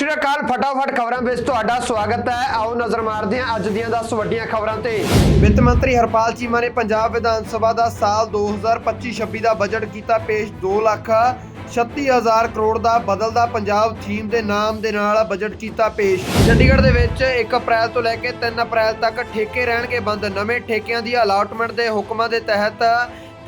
ਸ਼੍ਰੀ ਅਕਾਲ, ਫਟਾਫਟ ਖਬਰਾਂ ਵਿੱਚ ਤੁਹਾਡਾ ਸਵਾਗਤ ਹੈ। ਆਓ ਨਜ਼ਰ ਮਾਰਦੇ ਹਾਂ ਅੱਜ ਦੀਆਂ 10 ਵੱਡੀਆਂ ਖਬਰਾਂ ਤੇ। ਵਿੱਤ ਮੰਤਰੀ ਹਰਪਾਲ ਚੀਮਾ ਨੇ ਪੰਜਾਬ ਵਿਧਾਨ ਸਭਾ ਦਾ ਸਾਲ 2025-26 ਦਾ ਬਜਟ ਕੀਤਾ ਪੇਸ਼ 2 ਲੱਖ 36000 ਕਰੋੜ ਦਾ ਬਦਲਦਾ ਪੰਜਾਬ ਥੀਮ ਦੇ ਨਾਮ ਦੇ ਨਾਲ ਬਜਟ ਕੀਤਾ ਪੇਸ਼। ਚੰਡੀਗੜ੍ਹ ਦੇ ਵਿੱਚ 1 ਅਪ੍ਰੈਲ ਤੋਂ ਲੈ ਕੇ 3 ਅਪ੍ਰੈਲ ਤੱਕ ਠੇਕੇ ਰਹਿਣਗੇ ਬੰਦ। ਨਵੇਂ ਠੇਕਿਆਂ ਦੀ ਅਲਾਟਮੈਂਟ ਦੇ ਹੁਕਮਾਂ ਦੇ ਤਹਿਤ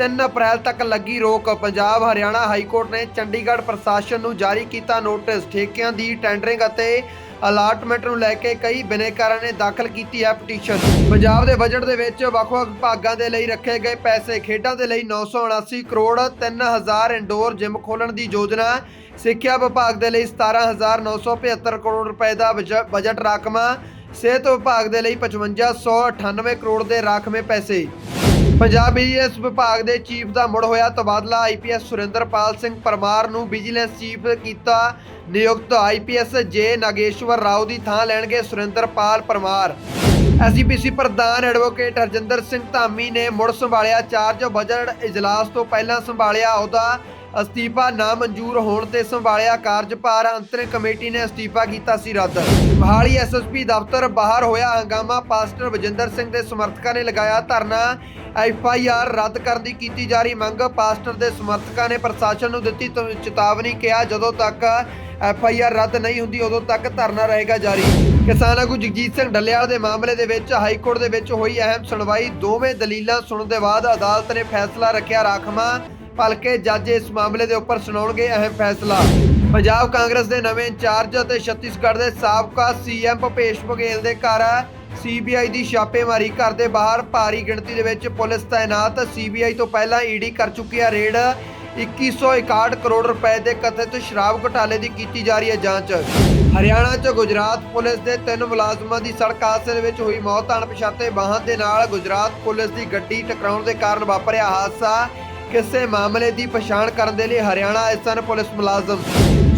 3 ਅਪ੍ਰੈਲ ਤੱਕ ਲੱਗੀ ਰੋਕ। ਪੰਜਾਬ, ਹਰਿਆਣਾ ਹਾਈ ਕੋਰਟ ਨੇ ਚੰਡੀਗੜ੍ਹ ਪ੍ਰਸ਼ਾਸਨ ਨੂੰ ਜਾਰੀ ਕੀਤਾ ਨੋਟਿਸ। ਠੇਕਿਆਂ ਦੀ ਟੈਂਡਰਿੰਗ ਅਤੇ ਅਲਾਟਮੈਂਟ ਨੂੰ ਲੈ ਕੇ ਕਈ ਬਿਨੇਕਾਰਾਂ ਨੇ ਦਾਖਲ ਕੀਤੀ ਹੈ ਪਟੀਸ਼ਨ। ਪੰਜਾਬ ਦੇ ਬਜਟ ਦੇ ਵਿੱਚ ਵੱਖ-ਵੱਖ ਵਿਭਾਗਾਂ ਦੇ ਲਈ ਰੱਖੇ ਗਏ ਪੈਸੇ। ਖੇਡਾਂ ਦੇ ਲਈ 979 ਕਰੋੜ 3000 ਇੰਡੋਰ ਜਿਮ ਖੋਲਣ ਦੀ ਯੋਜਨਾ। ਸਿੱਖਿਆ ਵਿਭਾਗ ਦੇ ਲਈ 17975 ਕਰੋੜ ਰੁਪਏ ਦਾ ਬਜ- ਬਜਟ ਰਾਖਵਾਂ। ਸਿਹਤ ਵਿਭਾਗ ਦੇ ਲਈ 5598 ਕਰੋੜ ਦੇ ਰਾਖਵੇਂ ਪੈਸੇ। ਪੰਜਾਬ ਬਿਜਨਸ ਵਿਭਾਗ ਦੇ ਚੀਫ ਦਾ ਮੁੜ ਹੋਇਆ ਤਬਾਦਲਾ। ਆਈਪੀਐਸ ਸੁਰਿੰਦਰਪਾਲ ਸਿੰਘ ਪਰਮਾਰ ਨੂੰ ਵਿਜੀਲੈਂਸ ਚੀਫ ਕੀਤਾ ਨਿਯੁਕਤ। ਆਈਪੀਐਸ ਜੇ ਨਾਗੇਸ਼ਵਰ ਰਾਓ ਦੀ ਥਾਂ ਲੈਣਗੇ ਸੁਰਿੰਦਰਪਾਲ ਪਰਮਾਰ। ਐਸਜੀਪੀਸੀ ਪ੍ਰਧਾਨ ਐਡਵੋਕੇਟ ਹਰਜਿੰਦਰ ਸਿੰਘ ਧਾਮੀ ਨੇ ਮੁੜ ਸੰਭਾਲਿਆ ਚਾਰਜ। ਬਜਟ ਇਜਲਾਸ ਤੋਂ ਪਹਿਲਾਂ ਸੰਭਾਲਿਆ ਅਹੁਦਾ ਅਸਤੀਫਾ ਨਾ ਮਨਜ਼ੂਰ ਹੋਣ ਤੇ ਸੰਭਾਲਿਆ ਕਾਰਜਭਾਰ ਅੰਤਰਿਮ ਕਮੇਟੀ ਨੇ ਅਸਤੀਫਾ ਕੀਤਾ ਸੀ ਰੱਦ। ਮਹਾਲੀ ਐਸਐਸਪੀ ਦਫ਼ਤਰ ਬਾਹਰ ਹੋਇਆ ਹੰਗਾਮਾ, ਪਾਸਟਰ ਵਜਿੰਦਰ ਸਿੰਘ ਦੇ ਸਮਰਥਕਾਂ ਨੇ ਲਗਾਇਆ ਧਰਨਾ। ਐਫਆਈਆਰ ਰੱਦ ਕਰਨ ਦੀ ਕੀਤੀ ਜਾ ਰਹੀ ਮੰਗ। ਪਾਸਟਰ ਦੇ ਸਮਰਥਕਾਂ ਨੇ ਪ੍ਰਸ਼ਾਸਨ ਨੂੰ ਦਿੱਤੀ ਚੇਤਾਵਨੀ ਕਿਹਾ, ਜਦੋਂ ਤੱਕ ਐਫਆਈਆਰ ਰੱਦ ਨਹੀਂ ਹੁੰਦੀ, ਉਦੋਂ ਤੱਕ ਧਰਨਾ ਰਹੇਗਾ ਜਾਰੀ। ਕਿਸਾਨ ਆਗੂ ਜਗਜੀਤ ਸਿੰਘ ਡੱਲੇਵਾਲ ਦੇ ਮਾਮਲੇ ਦੇ ਵਿੱਚ ਹਾਈ ਕੋਰਟ ਦੇ ਵਿੱਚ ਹੋਈ ਅਹਿਮ ਸੁਣਵਾਈ। ਦੋਵੇਂ ਦਲੀਲਾਂ ਸੁਣਨ ਦੇ ਬਾਅਦ ਅਦਾਲਤ ਨੇ ਫੈਸਲਾ ਰੱਖਿਆ ਰਾਖਵਾਂ। ਭਲਕੇ ਜੱਜ ਇਸ ਮਾਮਲੇ ਦੇ ਉੱਪਰ ਸੁਣਾਉਣਗੇ ਅਹਿਮ ਫੈਸਲਾ। ਪੰਜਾਬ ਕਾਂਗਰਸ ਦੇ ਨਵੇਂ ਇੰਚਾਰਜ ਅਤੇ ਛੱਤੀਸਗੜ੍ਹ ਦੇ ਸਾਬਕਾ ਸੀਐਮ ਭੁਪੇਸ਼ ਬਘੇਲ ਦੇ ਘਰ ਸੀਬੀਆਈ ਦੀ ਛਾਪੇਮਾਰੀ ਘਰ ਦੇ ਬਾਹਰ ਭਾਰੀ ਗਿਣਤੀ ਦੇ ਵਿੱਚ ਪੁਲਿਸ ਤਾਇਨਾਤ। ਸੀਬੀਆਈ ਤੋਂ ਪਹਿਲਾਂ ਈਡੀ ਕਰ ਚੁੱਕੀ ਹੈ ਰੇਡ। 2161 ਕਰੋੜ ਰੁਪਏ ਦੇ ਕਥਿਤ ਸ਼ਰਾਬ ਘੁਟਾਲੇ ਦੀ ਕੀਤੀ ਜਾ ਰਹੀ ਹੈ ਜਾਂਚ। ਹਰਿਆਣਾ 'ਚ ਗੁਜਰਾਤ ਪੁਲਿਸ ਦੇ ਤਿੰਨ ਮੁਲਾਜ਼ਮਾਂ ਦੀ ਸੜਕ ਹਾਦਸੇ ਦੇ ਵਿੱਚ ਹੋਈ ਮੌਤ। ਅਣਪਛਾਤੇ ਵਾਹਨ ਦੇ ਨਾਲ ਗੁਜਰਾਤ ਪੁਲਿਸ ਦੀ ਗੱਡੀ ਟਕਰਾਉਣ ਦੇ ਕਾਰਨ ਵਾਪਰਿਆ ਹਾਦਸਾ। ਕਿਸੇ ਮਾਮਲੇ ਦੀ ਪਛਾਣ ਕਰਨ ਦੇ ਲਈ ਹਰਿਆਣਾ ਆਏ ਸਨ ਪੁਲਿਸ ਮੁਲਾਜ਼ਮ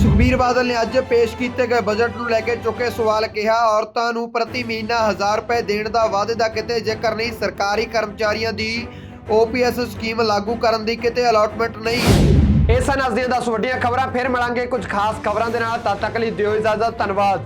ਸੁਖਬੀਰ ਬਾਦਲ ਨੇ ਅੱਜ ਪੇਸ਼ ਕੀਤੇ ਗਏ ਬਜਟ ਨੂੰ ਲੈ ਕੇ ਚੁੱਕੇ ਸਵਾਲ ਕਿਹਾ, ਔਰਤਾਂ ਨੂੰ ਪ੍ਰਤੀ ਮਹੀਨਾ 1000 ਰੁਪਏ ਦੇਣ ਦਾ ਵਾਅਦੇ ਦਾ ਕਿਤੇ ਜੇਕਰ ਨਹੀਂ, ਸਰਕਾਰੀ ਕਰਮਚਾਰੀਆਂ ਦੀ ਓਪੀਐਸ ਸਕੀਮ ਲਾਗੂ ਕਰਨ ਦੀ ਕਿਤੇ ਅਲਾਟਮੈਂਟ ਨਹੀਂ। ਇਹ ਸਨ ਅੱਜ ਦੀਆਂ 10 ਵੱਡੀਆਂ ਖਬਰਾਂ, ਫਿਰ ਮਿਲਾਂਗੇ ਕੁਝ ਖਾਸ ਖਬਰਾਂ ਦੇ ਨਾਲ, ਤਦ ਤੱਕ ਲਈ ਦਿਓ ਇਜਾਜ਼ਤ, ਧੰਨਵਾਦ।